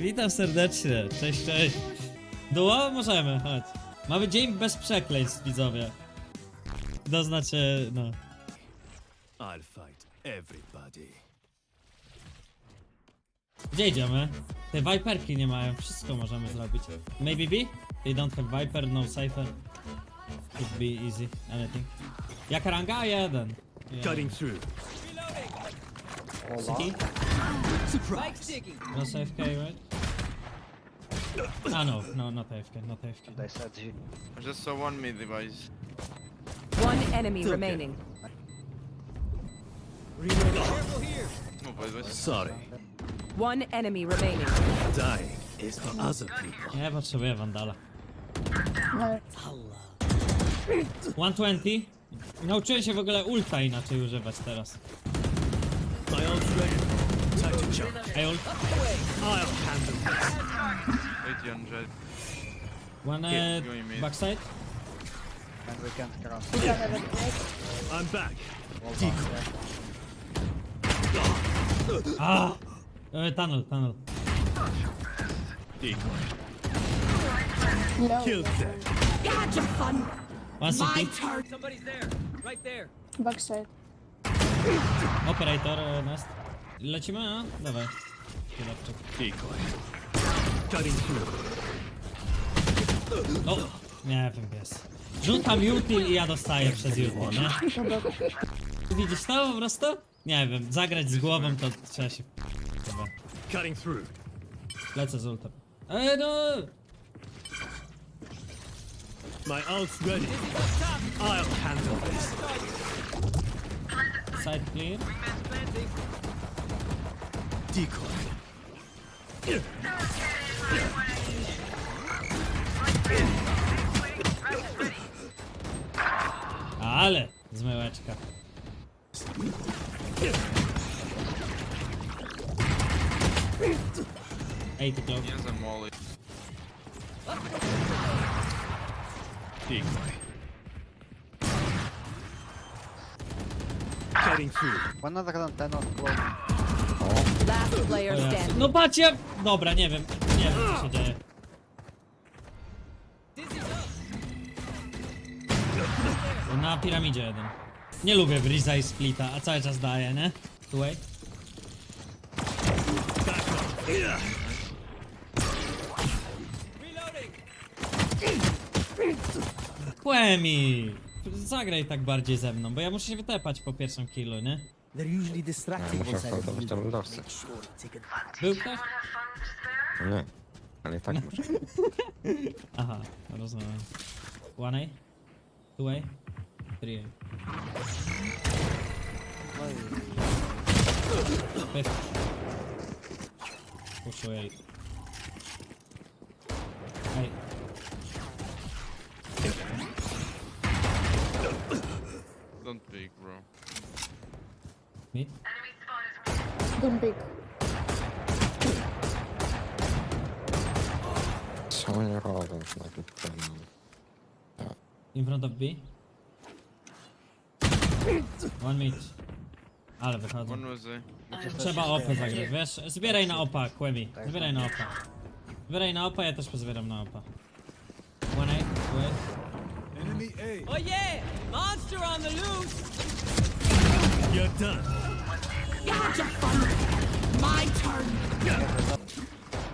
Witam serdecznie. Cześć, cześć. Duo? Możemy, chodź. Mamy dzień bez przekleństw, widzowie. To znaczy, no. I'll fight everybody. Gdzie idziemy? Te Viperki nie mają, wszystko możemy zrobić. Maybe B? They don't have Viper, no Cypher. Could be easy, anything. Jaka ranga? Jeden. Yeah. Cutting through. City? No AFK, right? Ah no, no, not AFK, not AFK. They said you. I just saw one mid device. One enemy okay. remaining. No, but it was Sorry. One enemy remaining. Dying is for other people. Nie potrzebuję Wandala. 120. Nauczyłem się w ogóle ulta inaczej używać teraz. My ult's ready. Time to jump. Ej, ult. I'll handle this. 800. One uh, going backside. And we can't cross. I'm back. Wall Decoy. yeah. Ah! Uh, tunnel, tunnel. Decoy. No, Killed them. Gotcha fun. One city. Somebody's there, right there. Backside. Operator, uh, nest. Lecimy, a? Dawaj. Kierowczyk. O! Nie wiem, pies. Rzucam util i ja dostaję przez util, nie? Widzisz to po prostu? Nie wiem, zagrać z głową to trzeba się... Chyba. Cutting through. Lecę z ultem. Ej no! My ult's ready. I'll handle this. Side clear. Decoy. Ale! Zmyłeczka. Ej, ty close. He has a molly. Decoy. Cutting through. One other than 10 on close. Last O player standing. No patrzcie! Dobra, nie wiem. Nie wiem co się dzieje. Na piramidzie jeden. Nie lubię Breeza i Splita, a cały czas daję, nie? Tu wait. Kłemi! Zagraj tak bardziej ze mną, bo ja muszę się wytepać po pierwszym killu, nie? They're usually distracting muszę to lodowce. Make sure to take advantage. Był ktoś? No nie, ale i tak muszę. Aha, rozumiem. One A? Two A? Three A. Puszuję ich. Ej. Don't peek, bro. Don't pick. Co oni robią na tym planu? In front of B? One mid. Ale wychodzą. One was a. Trzeba OP zagrać, wiesz? Zbieraj na OPA, Kłemi. Zbieraj na OPA. Zbieraj na OPA, ja też pozbieram na OPA. One A, two A. Oh yeah! Monster on the loose! You're done. My turn.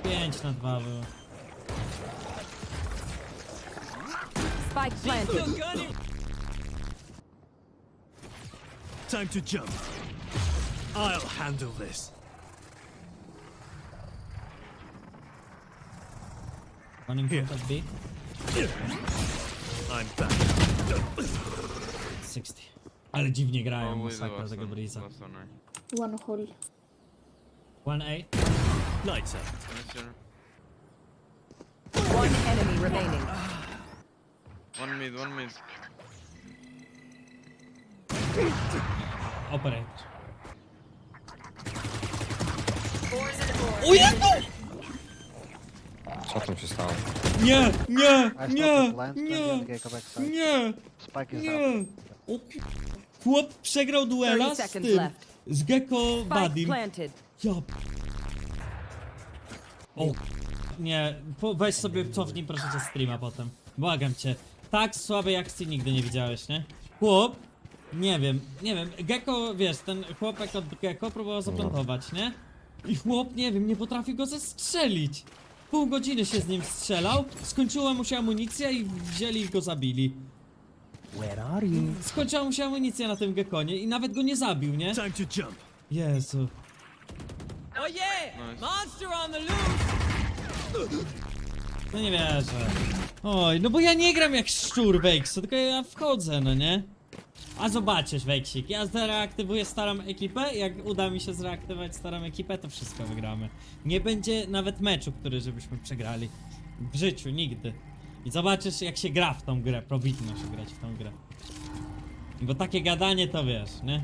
5 na 2 było. Spike planted. Time to jump. I'll handle this. One in front of B. I'm back. 60. Ale dziwnie grają, the masakra tego one. One, hole. One A. Lights out. One enemy remaining. One mid, one mid. Operator. O Jezu! Co tam się stało? Nie, nie, I nie, stopped then nie, go backside. nie, Spike is nie. O ku- Chłop przegrał duela 30 z seconds tym. left. Z Gecko Badim. Ja O, nie, po, weź sobie cofnij proszę cię streama potem. Błagam cię. Tak słabej akcji nigdy nie widziałeś, nie? Chłop, nie wiem, nie wiem, Gecko, wiesz, ten chłopak od Gecko próbował zaplantować, nie? I chłop, nie wiem, nie potrafił go zestrzelić. Pół godziny się z nim strzelał, skończyła mu się amunicja i wzięli i go zabili. Where are you? Skończyła mu się amunicja na tym Gekonie i nawet go nie zabił, nie? Time to jump. Jezu. Oh yeah! Nice. Monster on the loose! No nie wierzę. Oj, no bo ja nie gram jak szczur Wejksu, tylko ja wchodzę, no nie? A zobaczysz Wejksik, ja zreaktywuję starą ekipę, jak uda mi się zreaktywować starą ekipę, to wszystko wygramy. Nie będzie nawet meczu, który żebyśmy przegrali. W życiu, nigdy. I zobaczysz jak się gra w tą grę, powinno się grać w tą grę. Bo takie gadanie to wiesz, nie?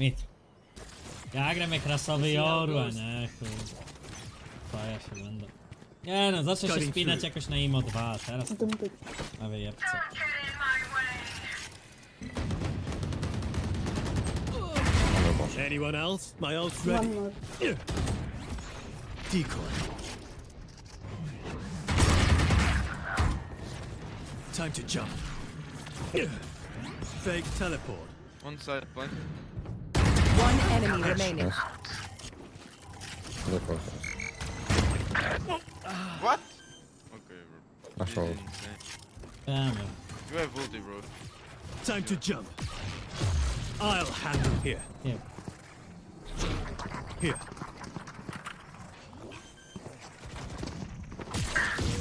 Mit. Ja gram jak rasowy Jorła, nie chuj. To ja się będę. Nie no, zacznę się spinać jakoś na IMO 2, teraz big. na wyjebce. Anyone else? My ult's One ready. more. Decoy. Time to jump. Fake teleport. One side, plant. One enemy remaining. Nie Boże. What? Okay, bro. Na This is show. insane. Wiemy. You have ulti, bro. Time to jump. I'll handle here. Nie. Here.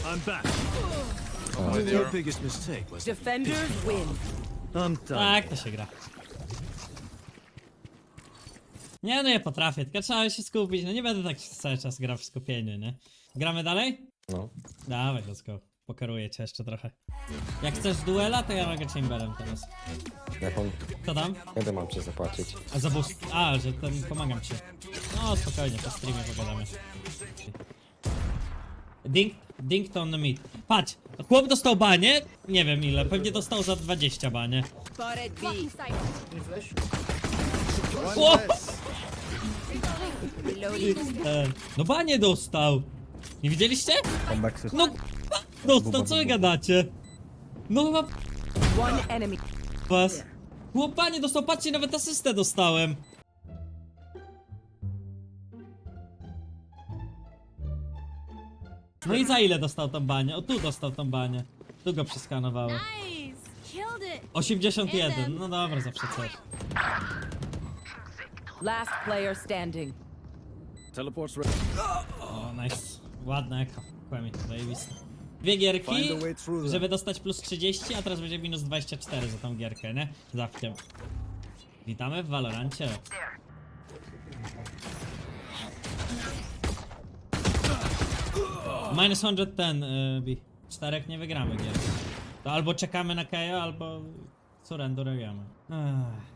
I'm back. Where they Your are? biggest mistake was Defenders win. I'm done. Tak to się gra. Nie no, ja potrafię, tylko trzeba się skupić, no nie będę tak cały czas grał w skupieniu, nie? Gramy dalej? No. Dawaj, let's go. Pokaruję cię jeszcze trochę. Jak chcesz duela, to ja mogę chamberem teraz. Jak on... Co tam? Kiedy mam cię zapłacić? A za boost... A, że ten pomagam ci. No spokojnie, po streamie pogadamy. Ding, ding to on the meat. Patrz, chłop dostał banie, nie wiem ile, pewnie dostał za 20 banie. Spotted B. Chłop! Reloading. E, no banie dostał. Nie widzieliście? No k***a, dostał, co wy gadacie? No chyba One enemy. was. Chłop banie dostał, patrzcie, nawet asystę dostałem. No i za ile dostał tą banię? O tu dostał tą banię. Tu go przeskanowałem. Nice! Killed it! 81, no dobra, zawsze coś. Last player standing. Teleport's ready. O, nice. Ładne eko. Kłamie, zajebiste. Dwie gierki, żeby dostać plus 30, a teraz będzie minus 24 za tą gierkę, nie? Zawsze. Witamy w Valorancie. Minus 110, y, B. Czterech nie wygramy gier. To albo czekamy na KO, albo surrenderujemy. Ech.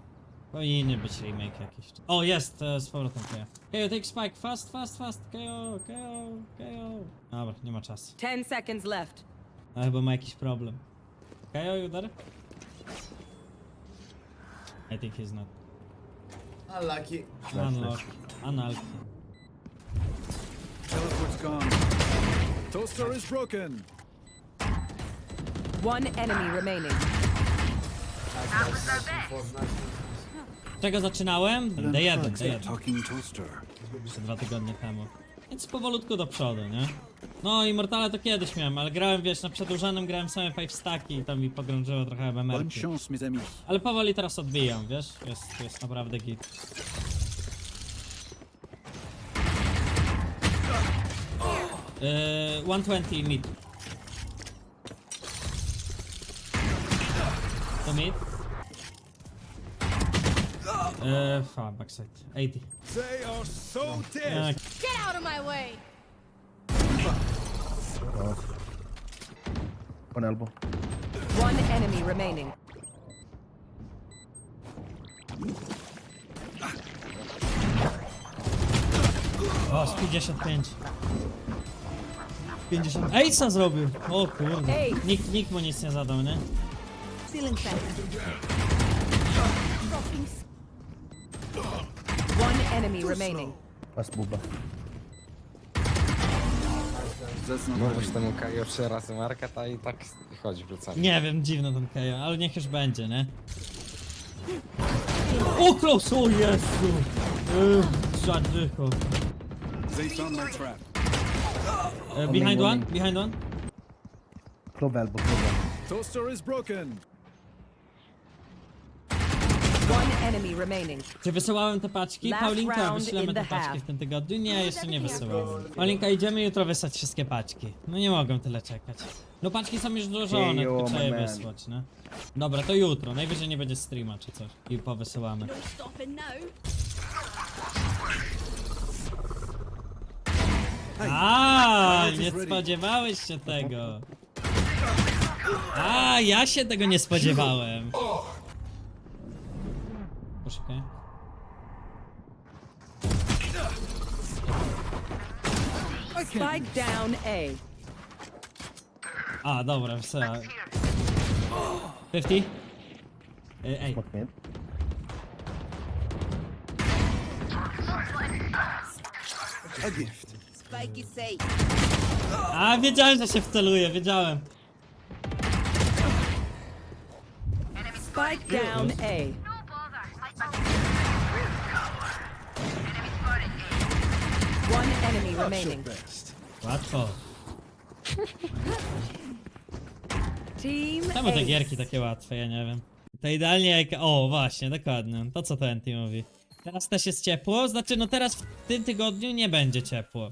Powinien być remake jakiś. O, jest, e, z powrotem KO. KO, take spike, fast, fast, fast, KO, KO, KO. Dobra, nie ma czasu. Ten seconds left. A chyba ma jakiś problem. KO, you there? I think he's not. Unlucky. Unlock. Unlucky. Teleport's gone. Toaster is broken. One enemy remaining. Czego zaczynałem? D1, D1. Talking toaster. Jeszcze dwa tygodnie temu. Więc powolutku do przodu, nie? No Immortale to kiedyś miałem, ale grałem, wiesz, na przedłużanym grałem same 5 staki i to mi pogrążyło trochę MMR. Bonne chance, mes amis. Ale powoli teraz odbijam, wiesz? Jest, jest naprawdę git. Uh, yy, 120 mid. To mid. Uh, yy, fa, backside. 80. They are so dead. Ja, Get out of my way! One elbow. One enemy remaining. o, z 55. 50. Ace'a zrobił! O kurde. Ej. Nikt, nikt mu nic nie zadał, nie? Ceiling fan. One enemy remaining. Last buba. Mówisz temu Kajo trzy razy market, a i tak chodzi plecami. Nie wiem, dziwny ten Kejo, ale niech już będzie, nie? O, close! O Jezu! Żadrycho. They found my trap. Uh, behind one, behind one. Club elbow, club elbow. Toaster is broken. One enemy remaining. Czy wysyłałem te paczki? Last Paulinka, round wyślemy in te paczki half. w tym tygodniu? Nie, jeszcze nie wysyłałem. Paulinka, idziemy jutro wysłać wszystkie paczki. No nie mogą tyle czekać. No paczki są już złożone, Hejo, tylko trzeba je man. wysłać, no. Dobra, to jutro. Najwyżej nie będzie streama czy coś. I powysyłamy. No stopping now. A, nie spodziewałeś się tego. A, ja się tego nie spodziewałem. Poszukaj. Spike down A. A, dobra, wysyła. 50? Ej, ej. A gift. Spike is safe. A, wiedziałem, że się wceluje, wiedziałem. Spike down A. One enemy remaining. Łatwo. Team Czemu te gierki takie łatwe, ja nie wiem. To idealnie jak... O, właśnie, dokładnie. To co ten team mówi. Teraz też jest ciepło, znaczy no teraz w tym tygodniu nie będzie ciepło.